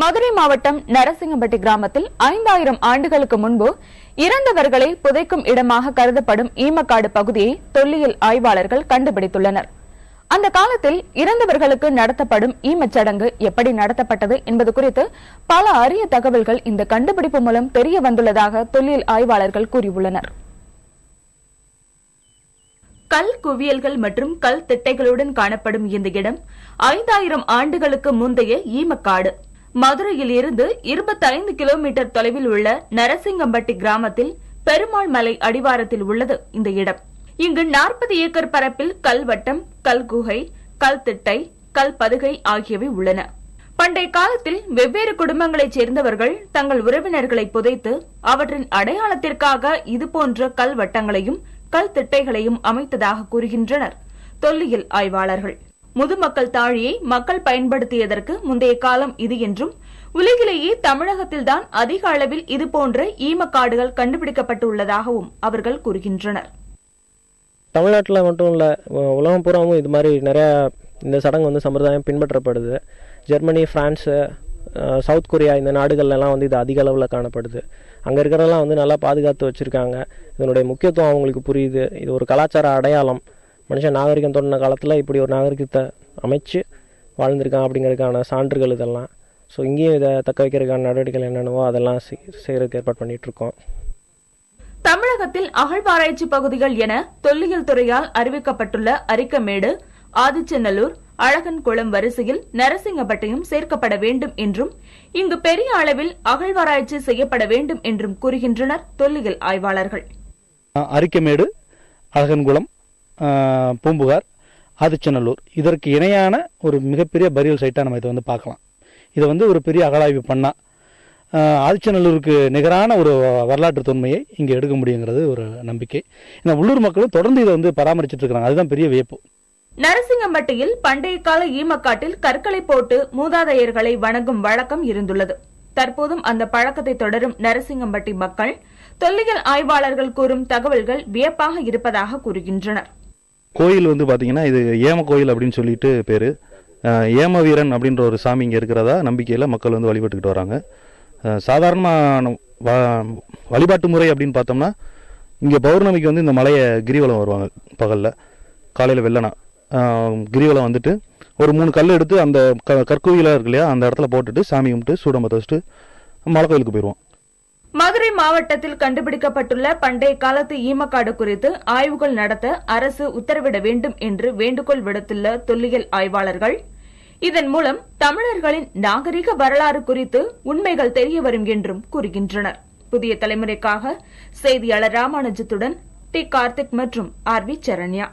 மதுரை மாவட்டம் நரசிங்கம்பட்டி கிராமத்தில் ஐந்தாயிரம் ஆண்டுகளுக்கு முன்பு இறந்தவர்களை புதைக்கும் இடமாக கருதப்படும் ஈமக்காடு பகுதியை தொல்லியல் ஆய்வாளர்கள் கண்டுபிடித்துள்ளனர். அந்த காலத்தில் இறந்தவர்களுக்கு நடத்தப்படும் ஈமச்சடங்கு எப்படி நடத்தப்பட்டது என்பது குறித்து பல அரிய தகவல்கள் இந்த கண்டுபிடிப்பு மூலம் தெரிய வந்துள்ளதாக தொல்லியல் ஆய்வாளர்கள் கூறியுள்ளனர். கல் குவியல்கள் மற்றும் கல் திட்டைகளுடன் காணப்படும் இந்த இடம் ஐந்தாயிரம் ஆண்டுகளுக்கு முந்தைய ஈமக்காடு. மதுரையில் இருந்து இருபத்தைந்து கிலோமீட்டர் தொலைவில் உள்ள நரசிங்கம்பட்டி கிராமத்தில் பெருமாள் மலை அடிவாரத்தில் உள்ளது இந்த இடம். இங்கு நாற்பது ஏக்கர் பரப்பில் கல்வட்டம் கல்குகை கல்திட்டை கல் பதுகை ஆகியவை உள்ளன. பண்டைய காலத்தில் வெவ்வேறு குடும்பங்களைச் சேர்ந்தவர்கள் தங்கள் உறவினர்களை புதைத்து அவற்றின் அடையாளத்திற்காக இதுபோன்ற கல்வட்டங்களையும் கல் திட்டைகளையும் அமைத்ததாக கூறுகின்றனர் தொல்லியல் ஆய்வாளர்கள். முதுமக்கள் தாழியை மக்கள் பயன்படுத்தியதற்கு முந்தைய காலம் இது என்றும் உலகிலேயே தமிழகத்தில்தான் அதிக அளவில் இதுபோன்ற ஈமக்காடுகள் கண்டுபிடிக்கப்பட்டுள்ளதாகவும் அவர்கள் கூறுகின்றனர். தமிழ்நாட்டில் மட்டும் இல்லை உலகம் பூராவும் இது மாதிரி நிறையா இந்த சடங்கு வந்து சம்பிரதாயம் பின்பற்றப்படுது. ஜெர்மனி ஃப்ரான்ஸு சவுத் கொரியா இந்த நாடுகள்லாம் வந்து இது அதிக அளவில் காணப்படுது. அங்கே இருக்கிறதெல்லாம் வந்து நல்லா பாதுகாத்து வச்சுருக்காங்க. இதனுடைய முக்கியத்துவம் அவங்களுக்கு புரியுது. இது ஒரு கலாச்சார அடையாளம். மனுஷன் நாகரிகம் தொடர்ன காலத்தில் இப்படி ஒரு நாகரிகத்தை அமைச்சு வாழ்ந்திருக்கான் அப்படிங்கிறதுக்கான சான்றுகள் இதெல்லாம். ஸோ இங்கேயும் இதை தக்க வைக்கிறதுக்கான நடவடிக்கைகள் என்னென்னவோ அதெல்லாம் செய்- செய்யறதுக்கு ஏற்பாடு பண்ணிட்டு இருக்கோம் தமிழகத்தில் அகழ்வாராய்ச்சி பகுதிகள் என தொல்லியல் துறையால் அறிவிக்கப்பட்டுள்ள அரிக்கமேடு ஆதிச்சநல்லூர் அழகன்குளம் வரிசையில் நரசிங்கப்பட்டியும் சேர்க்கப்பட வேண்டும் என்றும் இங்கு பெரிய அளவில் அகழ்வாராய்ச்சி செய்யப்பட வேண்டும் என்றும் கூறுகின்றனர் தொல்லியல் ஆய்வாளர்கள். அரிக்கமேடு அழகன்குளம் பூம்புகார் ஆதிச்சநல்லூர். இதற்கு இணையான ஒரு மிகப்பெரிய பரியல் சைட்டாக நம்ம இதை வந்து பார்க்கலாம். இதை வந்து ஒரு பெரிய அகழாய்வு பண்ணா ஆதிச்சநல்லூருக்கு நிகரான ஒரு வரலாற்று தொன்மையை இங்கே எடுக்க முடியுங்கிறது ஒரு நம்பிக்கை. இந்த உள்ளூர் மக்களும் தொடர்ந்து இதை வந்து பராமரிச்சுட்டு இருக்கிறாங்க. அதுதான் பெரிய வியப்பு. நரசிங்கம்பட்டியில் பண்டைய கால ஈமக்காட்டில் கற்களை போட்டு மூதாதையர்களை வணங்கும் வழக்கம் இருந்துள்ளது. தற்போதும் அந்த பழக்கத்தை தொடரும் நரசிங்கம்பட்டி மக்கள் தொல்லியல் ஆய்வாளர்கள் கூறும் தகவல்கள் வியப்பாக இருப்பதாக கூறுகின்றனர். கோயில் வந்து பார்த்தீங்கன்னா இது ஏம கோயில் அப்படின்னு சொல்லிட்டு பேர். ஏம வீரன் அப்படின்ற ஒரு சாமி இங்கே இருக்கிறதா நம்பிக்கையில் மக்கள் வந்து வழிபட்டுக்கிட்டு வராங்க. சாதாரணமாக சாதாரணமான வ- வழிபாட்டு முறை அப்படின்னு பார்த்தோம்னா இங்கே பௌர்ணமிக்கு வந்து இந்த மலையை கிரிவலம் வருவாங்க பகலில். காலையில் வெள்ளனா. கிரிவலம் வந்துட்டு ஒரு மூணு கல் எடுத்து அந்த க கற்கோயிலாக இருக்கு இல்லையா அந்த இடத்துல போட்டுட்டு சாமி கும்பிட்டு சூடம்பத்தை வச்சுட்டு மலை கோயிலுக்கு போயிடுவோம் மதுரை மாவட்டத்தில் கண்டுபிடிக்கப்பட்டுள்ள பண்டைய காலத்து ஈமக்காடு குறித்து ஆய்வுகள் நடத்த அரசு உத்தரவிட வேண்டும் என்று வேண்டுகோள் விடுத்துள்ள தொல்லியல் ஆய்வாளர்கள் இதன் மூலம் தமிழர்களின் நாகரிக வரலாறு குறித்து உண்மைகள் தெரிய வரும் என்றும் கூறுகின்றனர். புதிய தலைமுறைக்காக செய்தியாளர் ராமானுஜத்துடன் டி. கார்த்திக் மற்றும் ஆர். வி. சரண்யா.